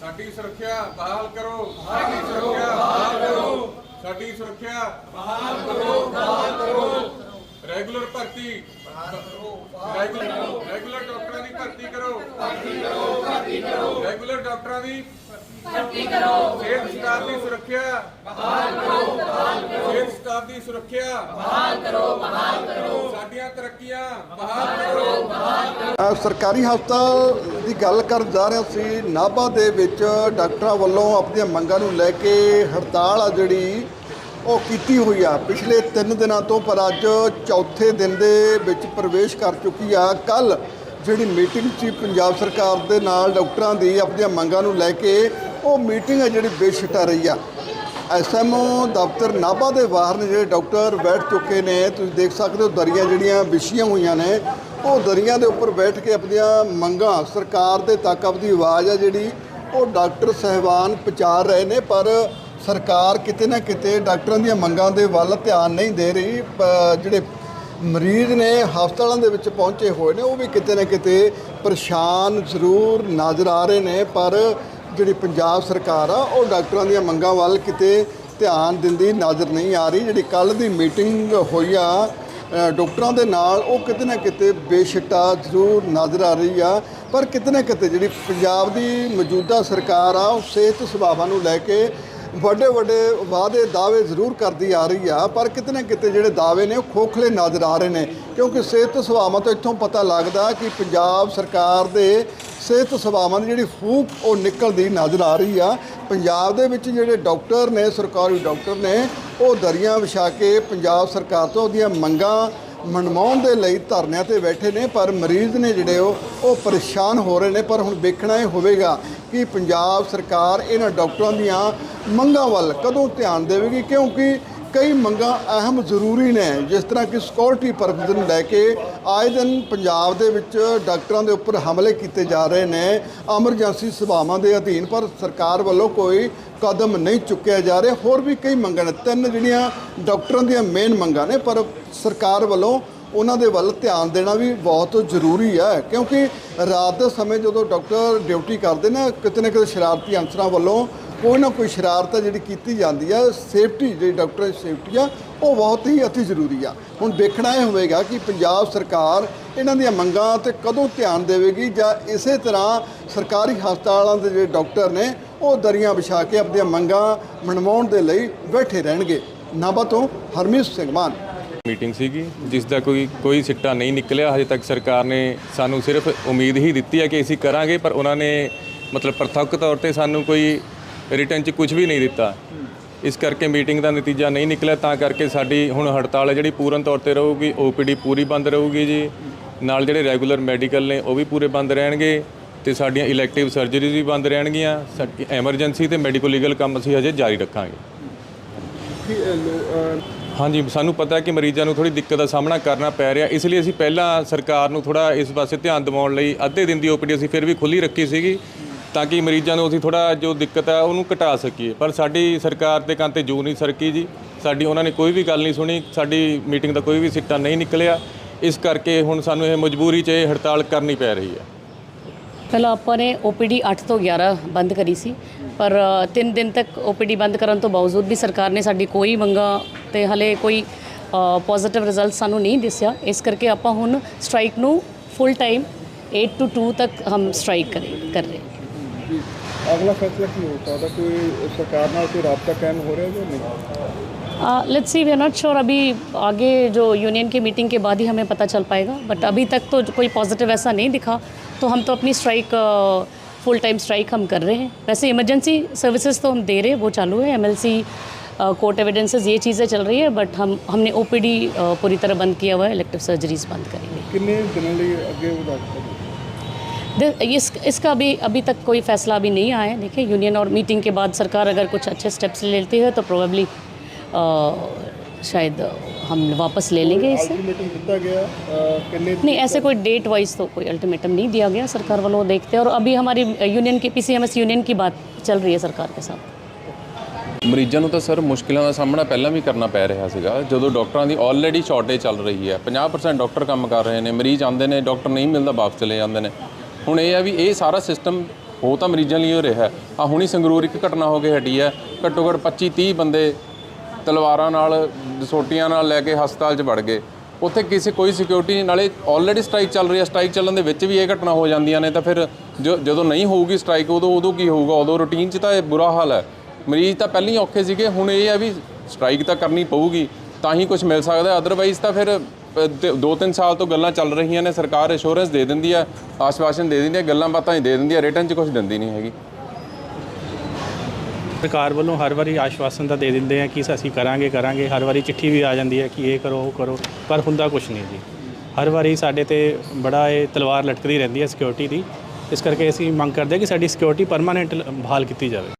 ਸਾਡੀ ਸੁਰੱਖਿਆ ਬਹਾਲ ਕਰੋ ਸਾਡੀ ਸੁਰੱਖਿਆ ਬਹਾਲ ਕਰੋ। ਸਾਡੀ ਸੁਰੱਖਿਆ ਬਹਾਲ ਕਰੋ ਬਹਾਲ ਕਰੋ। ਰੈਗੂਲਰ ਭਰਤੀ ਰੈਗੂਲਰ ਰੈਗੂਲਰ ਡਾਕਟਰਾਂ ਦੀ ਭਰਤੀ ਕਰੋ। ਭਰਤੀ ਕਰੋ ਭਰਤੀ ਕਰੋ। ਰੈਗੂਲਰ ਡਾਕਟਰਾਂ ਦੀ ਭਰਤੀ ਕਰੋ। ਸਿਹਤ ਸਟਾਫ ਦੀ ਸੁਰੱਖਿਆ। ਬਹਾਲ ਕਰੋ ਬਹਾਲ ਕਰੋ। ਸਿਹਤ ਸਟਾਫ ਦੀ ਸੁਰੱਖਿਆ। ਬਹਾਲ ਕਰੋ ਬਹਾਲ ਕਰੋ। ਸਾਡੀਆਂ ਤਰੱਕੀਆਂ। ਬਹਾਲ ਕਰੋ ਅ, ਸਰਕਾਰੀ ਹਸਪਤਾਲ ਦੀ ਗੱਲ ਕਰਨ ਜਾ ਰਹੇ ਸੀ। ਨਾਭਾ ਦੇ ਵਿੱਚ ਡਾਕਟਰਾਂ ਵੱਲੋਂ ਆਪਣੀਆਂ ਮੰਗਾਂ ਨੂੰ ਲੈ ਕੇ ਹੜਤਾਲ ਆ ਜਿਹੜੀ ਉਹ ਕੀਤੀ ਹੋਈ ਆ। ਪਿਛਲੇ 3 ਦਿਨਾਂ ਤੋਂ ਪਰ ਅੱਜ ਚੌਥੇ ਦਿਨ ਦੇ ਵਿੱਚ ਪ੍ਰਵੇਸ਼ ਕਰ ਚੁੱਕੀ ਆ। ਕੱਲ ਜਿਹੜੀ ਮੀਟਿੰਗ ਸੀ ਪੰਜਾਬ ਸਰਕਾਰ ਦੇ ਨਾਲ ਡਾਕਟਰਾਂ ਦੀ ਆਪਣੀਆਂ ਮੰਗਾਂ ਨੂੰ ਲੈ ਕੇ ਉਹ ਮੀਟਿੰਗ ਹੈ ਜਿਹੜੀ ਬੇਸ਼ਟਾ ਰਹੀ ਆ। ਐਸਐਮਓ ਦਫ਼ਤਰ ਨਾਭਾ ਦੇ ਬਾਹਰ ਨੇ ਜਿਹੜੇ ਡਾਕਟਰ ਬੈਠ ਚੁੱਕੇ ਨੇ। ਤੁਸੀਂ ਦੇਖ ਸਕਦੇ ਹੋ ਦਰੀਆਂ ਜਿਹੜੀਆਂ ਵਿਛੀਆਂ ਹੋਈਆਂ ਨੇ। ਉਹ ਦਰੀਆਂ ਦੇ ਉੱਪਰ ਬੈਠ ਕੇ ਆਪਣੀਆਂ ਮੰਗਾਂ ਸਰਕਾਰ ਦੇ ਤੱਕ ਆਪਣੀ ਆਵਾਜ਼ ਆ ਜਿਹੜੀ, ਉਹ ਡਾਕਟਰ ਸਹਿਬਾਨ ਪਹੁੰਚਾ ਰਹੇ ਨੇ। ਪਰ ਸਰਕਾਰ ਕਿਤੇ ਨਾ ਕਿਤੇ ਡਾਕਟਰਾਂ ਦੀਆਂ ਮੰਗਾਂ ਦੇ ਵੱਲ ਧਿਆਨ ਨਹੀਂ ਦੇ ਰਹੀ। ਜਿਹੜੇ ਮਰੀਜ਼ ਨੇ, ਹਸਪਤਾਲਾਂ ਦੇ ਵਿੱਚ ਪਹੁੰਚੇ ਹੋਏ ਨੇ, ਉਹ ਵੀ ਕਿਤੇ ਨਾ ਕਿਤੇ ਪਰੇਸ਼ਾਨ ਜ਼ਰੂਰ ਨਜ਼ਰ ਆ ਰਹੇ ਨੇ। ਪਰ ਜਿਹੜੀ ਪੰਜਾਬ ਸਰਕਾਰ ਆ, ਉਹ ਡਾਕਟਰਾਂ ਦੀਆਂ ਮੰਗਾਂ ਵੱਲ ਕਿਤੇ ਧਿਆਨ ਦਿੰਦੀ ਨਜ਼ਰ ਨਹੀਂ ਆ ਰਹੀ। ਜਿਹੜੀ ਕੱਲ ਦੀ ਮੀਟਿੰਗ ਹੋਈ ਆ ਡਾਕਟਰਾਂ ਦੇ ਨਾਲ, ਉਹ ਕਿਤੇ ਨਾ ਕਿਤੇ ਬੇਸ਼ਟਾ ਜ਼ਰੂਰ ਨਜ਼ਰ ਆ ਰਹੀ ਆ। ਪਰ ਕਿਤੇ ਨਾ ਕਿਤੇ ਜਿਹੜੀ ਪੰਜਾਬ ਦੀ ਮੌਜੂਦਾ ਸਰਕਾਰ ਆ, ਉਹ ਸਿਹਤ ਸੁਭਾਵਾਂ ਨੂੰ ਲੈ ਕੇ ਵੱਡੇ ਵੱਡੇ ਵਾਅਦੇ, ਦਾਅਵੇ ਜ਼ਰੂਰ ਕਰਦੀ ਆ ਰਹੀ ਆ। ਪਰ ਕਿਤੇ ਨਾ ਕਿਤੇ ਜਿਹੜੇ ਦਾਅਵੇ ਨੇ, ਉਹ ਖੋਖਲੇ ਨਜ਼ਰ ਆ ਰਹੇ ਨੇ। ਕਿਉਂਕਿ ਸਿਹਤ ਸੁਭਾਵਾਂ ਤੋਂ ਇੱਥੋਂ ਪਤਾ ਲੱਗਦਾ ਕਿ ਪੰਜਾਬ ਸਰਕਾਰ ਦੇ ਸਿਹਤ ਸੇਵਾਵਾਂ ਦੀ ਜਿਹੜੀ ਫੂਕ ਉਹ ਨਿਕਲਦੀ ਨਜ਼ਰ ਆ ਰਹੀ ਆ। ਪੰਜਾਬ ਦੇ ਵਿੱਚ ਜਿਹੜੇ ਡਾਕਟਰ ਨੇ, ਸਰਕਾਰੀ ਡਾਕਟਰ ਨੇ, ਉਹ ਦਰੀਆਂ ਵਿਛਾ ਕੇ ਪੰਜਾਬ ਸਰਕਾਰ ਤੋਂ ਉਹਦੀਆਂ ਮੰਗਾਂ ਮਨਵਾਉਣ ਦੇ ਲਈ ਧਰਨਿਆਂ ਤੇ ਬੈਠੇ ਨੇ, ਪਰ ਮਰੀਜ਼ ਨੇ ਜਿਹੜੇ ਉਹ ਉਹ ਪਰੇਸ਼ਾਨ ਹੋ ਰਹੇ ਨੇ। ਪਰ ਹੁਣ ਵੇਖਣਾ ਇਹ ਹੋਵੇਗਾ ਕਿ ਪੰਜਾਬ ਸਰਕਾਰ ਇਹਨਾਂ ਡਾਕਟਰਾਂ ਦੀਆਂ ਮੰਗਾਂ ਵੱਲ ਕਦੋਂ ਧਿਆਨ ਦੇਵੇਗੀ, ਕਿਉਂਕਿ ਕਈ ਮੰਗਾਂ ਅਹਿਮ ਜ਼ਰੂਰੀ ਨੇ, ਜਿਸ ਤਰ੍ਹਾਂ ਕਿ ਸਿਕਿਉਰਿਟੀ ਪਰਪਸ ਨੂੰ ਲੈ ਕੇ ਆਏ ਦਿਨ ਪੰਜਾਬ ਦੇ ਵਿੱਚ ਡਾਕਟਰਾਂ ਦੇ ਉੱਪਰ ਹਮਲੇ ਕੀਤੇ ਜਾ ਰਹੇ ਨੇ। ਐਮਰਜੈਂਸੀ ਸੇਵਾਵਾਂ ਦੇ ਅਧੀਨ, ਪਰ ਸਰਕਾਰ ਵੱਲੋਂ ਕੋਈ ਕਦਮ ਨਹੀਂ ਚੁੱਕਿਆ ਜਾ ਰਿਹਾ। ਹੋਰ ਵੀ ਕਈ ਮੰਗਾਂ ਨੇ, ਤਿੰਨ ਜਿਹੜੀਆਂ ਡਾਕਟਰਾਂ ਦੀਆਂ ਮੇਨ ਮੰਗਾਂ ਨੇ, ਪਰ ਸਰਕਾਰ ਵੱਲੋਂ ਉਹਨਾਂ ਦੇ ਵੱਲ ਧਿਆਨ ਦੇਣਾ ਵੀ ਬਹੁਤ ਜ਼ਰੂਰੀ ਹੈ, ਕਿਉਂਕਿ ਰਾਤ ਦੇ ਸਮੇਂ ਜਦੋਂ ਡਾਕਟਰ ਡਿਊਟੀ ਕਰਦੇ ਨੇ, ਕਿਤੇ ਨਾ ਕਿਤੇ ਸ਼ਰਾਰਤੀ ਅਨਸਰਾਂ ਵੱਲੋਂ ਕੋਈ ਨਾ ਕੋਈ ਸ਼ਰਾਰਤ ਜਿਹੜੀ ਕੀਤੀ ਜਾਂਦੀ ਆ ਸੇਫਟੀ ਜਿਹੜੀ ਡਾਕਟਰ ਸੇਫਟੀ ਆ, ਉਹ ਬਹੁਤ ਹੀ ਅਤੀ ਜ਼ਰੂਰੀ ਆ। ਹੁਣ ਦੇਖਣਾ ਇਹ ਹੋਵੇਗਾ ਕਿ ਪੰਜਾਬ ਸਰਕਾਰ ਇਹਨਾਂ ਦੀਆਂ ਮੰਗਾਂ ਤੇ ਕਦੋਂ ਧਿਆਨ ਦੇਵੇਗੀ ਜਾਂ ਇਸੇ ਤਰ੍ਹਾਂ ਸਰਕਾਰੀ ਹਸਪਤਾਲਾਂ ਦੇ ਜਿਹੜੇ ਡਾਕਟਰ ਨੇ, ਉਹ ਦਰੀਆਂ ਵਿਛਾ ਕੇ ਆਪਣੀਆਂ ਮੰਗਾਂ ਮਨਵਾਉਣ ਦੇ ਲਈ ਬੈਠੇ ਰਹਿਣਗੇ। ਨਾਭਾ ਤੋਂ ਹਰਮੀਤ ਸਿੰਘ ਮਾਨ। ਮੀਟਿੰਗ ਸੀਗੀ, ਜਿਸ ਦਾ ਕੋਈ ਕੋਈ ਸਿੱਟਾ ਨਹੀਂ ਨਿਕਲਿਆ। ਹਜੇ ਤੱਕ ਸਰਕਾਰ ਨੇ ਸਾਨੂੰ ਸਿਰਫ ਉਮੀਦ ਹੀ ਦਿੱਤੀ ਹੈ ਕਿ ਅਸੀਂ ਕਰਾਂਗੇ, ਪਰ ਉਹਨਾਂ ਨੇ ਮਤਲਬ ਪ੍ਰਤੱਖ ਤੌਰ ਤੇ ਸਾਨੂੰ ਕੋਈ ਰਿਟਰਨ 'ਚ ਕੁਝ ਵੀ ਨਹੀਂ ਦਿੱਤਾ। ਇਸ ਕਰਕੇ ਮੀਟਿੰਗ ਦਾ ਨਤੀਜਾ ਨਹੀਂ ਨਿਕਲਿਆ ਤਾਂ ਕਰਕੇ ਸਾਡੀ ਹੁਣ ਹੜਤਾਲ ਹੈ ਜਿਹੜੀ ਪੂਰਨ ਤੌਰ ਤੇ ਰਹੂਗੀ ਓਪੀਡੀ ਪੂਰੀ ਬੰਦ ਰਹੂਗੀ ਜੀ। ਨਾਲ ਜਿਹੜੇ ਰੈਗੂਲਰ ਮੈਡੀਕਲ ਨੇ ਉਹ ਵੀ ਪੂਰੇ ਬੰਦ ਰਹਿਣਗੇ ਤੇ ਸਾਡੀਆਂ ਇਲੈਕਟਿਵ ਸਰਜਰੀਜ਼ ਵੀ ਬੰਦ ਰਹਿਣਗੀਆਂ। ਸਾਡੀ ਐਮਰਜੈਂਸੀ ਤੇ ਮੈਡੀਕਲ ਲੀਗਲ ਕੰਮ ਅਸੀਂ ਹਜੇ ਜਾਰੀ ਰੱਖਾਂਗੇ। ਹਾਂਜੀ ਸਾਨੂੰ ਪਤਾ ਹੈ ਕਿ ਮਰੀਜ਼ਾਂ ਨੂੰ ਥੋੜੀ ਦਿੱਕਤ ਦਾ ਸਾਹਮਣਾ ਕਰਨਾ ਪੈ ਰਿਹਾ ਇਸ ਲਈ ਅਸੀਂ ਪਹਿਲਾਂ ਸਰਕਾਰ ਨੂੰ ਥੋੜਾ ਇਸ ਪਾਸੇ ਧਿਆਨ ਦਿਵਾਉਣ ਲਈ ਅੱਧੇ ਦਿਨ ਦੀ ਓਪੀਡੀ ਅਸੀਂ ਫਿਰ ਵੀ ਖੁੱਲੀ ਰੱਖੀ ਸੀਗੀ। ਤਾਂ ਕਿ ਮਰੀਜ਼ਾਂ ਨੂੰ ਅਸੀਂ ਥੋੜਾ ਜੋ ਦਿੱਕਤ ਹੈ ਉਹਨੂੰ ਘਟਾ ਸਕੀਏ। ਪਰ ਸਾਡੀ ਸਰਕਾਰ ਦੇ ਕੰਨ ਤੇ ਜੂ ਨਹੀਂ ਸਰਕੀ ਜੀ। ਸਾਡੀ ਉਹਨਾਂ ਨੇ ਕੋਈ ਵੀ ਗੱਲ ਨਹੀਂ ਸੁਣੀ। ਸਾਡੀ ਮੀਟਿੰਗ ਦਾ ਕੋਈ ਵੀ ਸਿੱਟਾ ਨਹੀਂ ਨਿਕਲਿਆ। ਇਸ ਕਰਕੇ ਹੁਣ ਸਾਨੂੰ ਇਹ ਮਜਬੂਰੀ 'ਚ ਇਹ ਹੜਤਾਲ ਕਰਨੀ ਪੈ ਰਹੀ ਹੈ। ਪਹਿਲਾਂ ਆਪਾਂ ਨੇ OPD 8 ਤੋਂ 11 ਬੰਦ ਕਰੀ ਸੀ। ਪਰ 3 ਦਿਨ ਤੱਕ OPD ਬੰਦ ਕਰਨ ਤੋਂ ਬਾਵਜੂਦ ਵੀ ਸਰਕਾਰ ਨੇ ਸਾਡੀ ਕੋਈ ਮੰਗਾ ਤੇ ਹਲੇ ਕੋਈ ਪੋਜ਼ਿਟਿਵ ਰਿਜ਼ਲਟ ਸਾਨੂੰ ਨਹੀਂ ਦਿਸਿਆ। ਇਸ ਕਰਕੇ ਆਪਾਂ ਹੁਣ ਸਟ੍ਰਾਈਕ ਨੂੰ ਫੁੱਲ ਟਾਈਮ 8 ਟੂ 2 ਤੱਕ ਹਮ ਸਟ੍ਰਾਈਕ ਕਰੇ, ਕਰ ਰਹੇ ਜੀ ਅਗਲਾ ਫੈਸਲਾ ਕੀ ਹੋ ਸਕਦਾ ਕੋਈ ਸਰਕਾਰ ਨਾਲ ਕੋਈ ਰਾਬਤਾ ਕਾਇਮ ਹੋ ਰਿਹਾ ਜਾਂ ਨਹੀਂ let's see we are not sure अभी आगे जो यूनियन की मीटिंग के बाद ही हमें पता चल पाएगा बट अभी तक तो कोई पॉजिटिव ऐसा नहीं दिखा तो हम तो अपनी स्ट्राइक फुल टाइम स्ट्राइक हम कर रहे हैं वैसे इमरजेंसी सर्विसेज तो हम दे रहे हैं वो चालू है एमएलसी कोर्ट एविडेंसेस ये चीज़ें चल रही है बट हम हमने ओपीडी पूरी तरह बंद किया हुआ है इलेक्टिव सर्जरीज बंद करेंगे ਕਿੰਨੇ ਦਿਨਾਂ ਲਈ ਅੱਗੇ ਵਧਾ ਦਿੱਤਾ दे- इस इसका अभी अभी तक कोई फैसला अभी नहीं आया है देखिए यूनियन और मीटिंग के बाद सरकार अगर कुछ अच्छे स्टेप्स लेती है तो प्रोबेबली शायद हम वापस ले लेंगे इसे ਅਲਟੀਮੇਟਮ ਦਿੱਤਾ ਗਿਆ ਅਹ, ਕਿੰਨੇ नहीं ऐसे कोई डेट वाइज तो कोई अल्टीमेटम नहीं दिया गया सरकार वालों देखते हैं और अभी हमारी यूनियन की पीसीएमएस यूनियन की बात चल रही है सरकार के साथ ਮਰੀਜ਼ਾਂ ਨੂੰ ਤਾਂ ਸਰ ਮੁਸ਼ਕਿਲਾਂ ਦਾ ਸਾਹਮਣਾ ਪਹਿਲਾਂ ਵੀ ਕਰਨਾ ਪੈ ਰਿਹਾ ਸੀਗਾ ਜਦੋਂ ਡਾਕਟਰਾਂ ਦੀ ਆਲਰੇਡੀ ਸ਼ਾਰਟੇਜ ਚੱਲ ਰਹੀ ਹੈ 50% ਡਾਕਟਰ ਕੰਮ ਕਰ ਰਹੇ ਨੇ ਮਰੀਜ਼ ਆਉਂਦੇ ਨੇ ਡਾਕਟਰ ਨਹੀਂ ਮਿਲਦਾ ਵਾਪਸ ਚਲੇ ਜਾਂਦੇ ਨੇ ਹੁਣ ਇਹ ਆ ਵੀ ਇਹ ਸਾਰਾ ਸਿਸਟਮ ਉਹ ਤਾਂ ਮਰੀਜ਼ਾਂ ਲਈ ਹੋ ਰਿਹਾ। ਆ ਹੁਣੀ ਸੰਗਰੂਰ ਇੱਕ ਘਟਨਾ ਹੋ ਕੇ ਹਟੀ ਹੈ। ਘੱਟੋ ਘੱਟ 25 30 ਬੰਦੇ ਤਲਵਾਰਾਂ ਨਾਲ, ਸੋਟੀਆਂ ਨਾਲ ਲੈ ਕੇ ਹਸਪਤਾਲ 'ਚ ਵੜ ਗਏ। ਉੱਥੇ ਕਿਸੇ ਕੋਈ ਸਿਕਿਉਰਿਟੀ ਨਾਲੇ ਆਲਰੇਡੀ ਸਟ੍ਰਾਈਕ ਚੱਲ ਰਹੀ ਹੈ। ਸਟ੍ਰਾਈਕ ਚੱਲਣ ਦੇ ਵਿੱਚ ਵੀ ਇਹ ਘਟਨਾ ਹੋ ਜਾਂਦੀਆਂ ਨੇ ਤਾਂ ਫਿਰ ਜੋ, ਜਦੋਂ ਨਹੀਂ ਹੋਊਗੀ ਸਟ੍ਰਾਈਕ ਉਦੋਂ ਉਦੋਂ ਕੀ ਹੋਊਗਾ? ਉਦੋਂ ਰੂਟੀਨ 'ਚ ਤਾਂ ਇਹ ਬੁਰਾ ਹਾਲ ਹੈ। ਮਰੀਜ਼ ਤਾਂ ਪਹਿਲਾਂ ਹੀ ਔਖੇ ਸੀਗੇ। ਹੁਣ ਇਹ ਹੈ ਵੀ ਸਟ੍ਰਾਈਕ ਤਾਂ ਕਰਨੀ ਪਊਗੀ। ਤਾਂ ਹੀ ਕੁਝ ਮਿਲ ਸਕਦਾ। ਅਦਰਵਾਈਜ਼ ਤਾਂ ਫਿਰ ਅ, ਤੇ ਦੋ ਤਿੰਨ ਸਾਲ ਤੋਂ ਗੱਲਾਂ ਚੱਲ ਰਹੀਆਂ ਨੇ। ਸਰਕਾਰ ਇੰਸ਼ੋਰੈਂਸ ਦੇ ਦਿੰਦੀ ਹੈ ਆਸ਼ਵਾਸਨ ਦੇ ਦਿੰਦੀ ਹੈ ਗੱਲਾਂ ਬਾਤਾਂ ਹੀ ਦੇ ਦਿੰਦੀ ਹੈ ਰਿਟਰਨ 'ਚ ਕੁਝ ਦਿੰਦੀ ਨਹੀਂ ਹੈਗੀ। ਸਰਕਾਰ ਵੱਲੋਂ ਹਰ ਵਾਰੀ ਆਸ਼ਵਾਸਨ ਤਾਂ ਦੇ ਦਿੰਦੇ ਆ ਕਿ ਅਸੀਂ ਕਰਾਂਗੇ ਕਰਾਂਗੇ। ਹਰ ਵਾਰੀ ਚਿੱਠੀ ਵੀ ਆ ਜਾਂਦੀ ਹੈ ਕਿ ਇਹ ਕਰੋ ਉਹ ਕਰੋ। ਪਰ ਹੁੰਦਾ ਕੁਝ ਨਹੀਂ ਜੀ। ਹਰ ਵਾਰੀ ਸਾਡੇ ਤੇ ਬੜਾ ਇਹ ਤਲਵਾਰ ਲਟਕਦੀ ਰਹਿੰਦੀ ਹੈ ਸਿਕਿਉਰਿਟੀ ਦੀ। ਇਸ ਕਰਕੇ ਅਸੀਂ ਮੰਗ ਕਰਦੇ ਹਾਂ ਕਿ ਸਾਡੀ ਸਿਕਿਉਰਿਟੀ ਪਰਮਾਨੈਂਟ ਬਹਾਲ ਕੀਤੀ ਜਾਵੇ।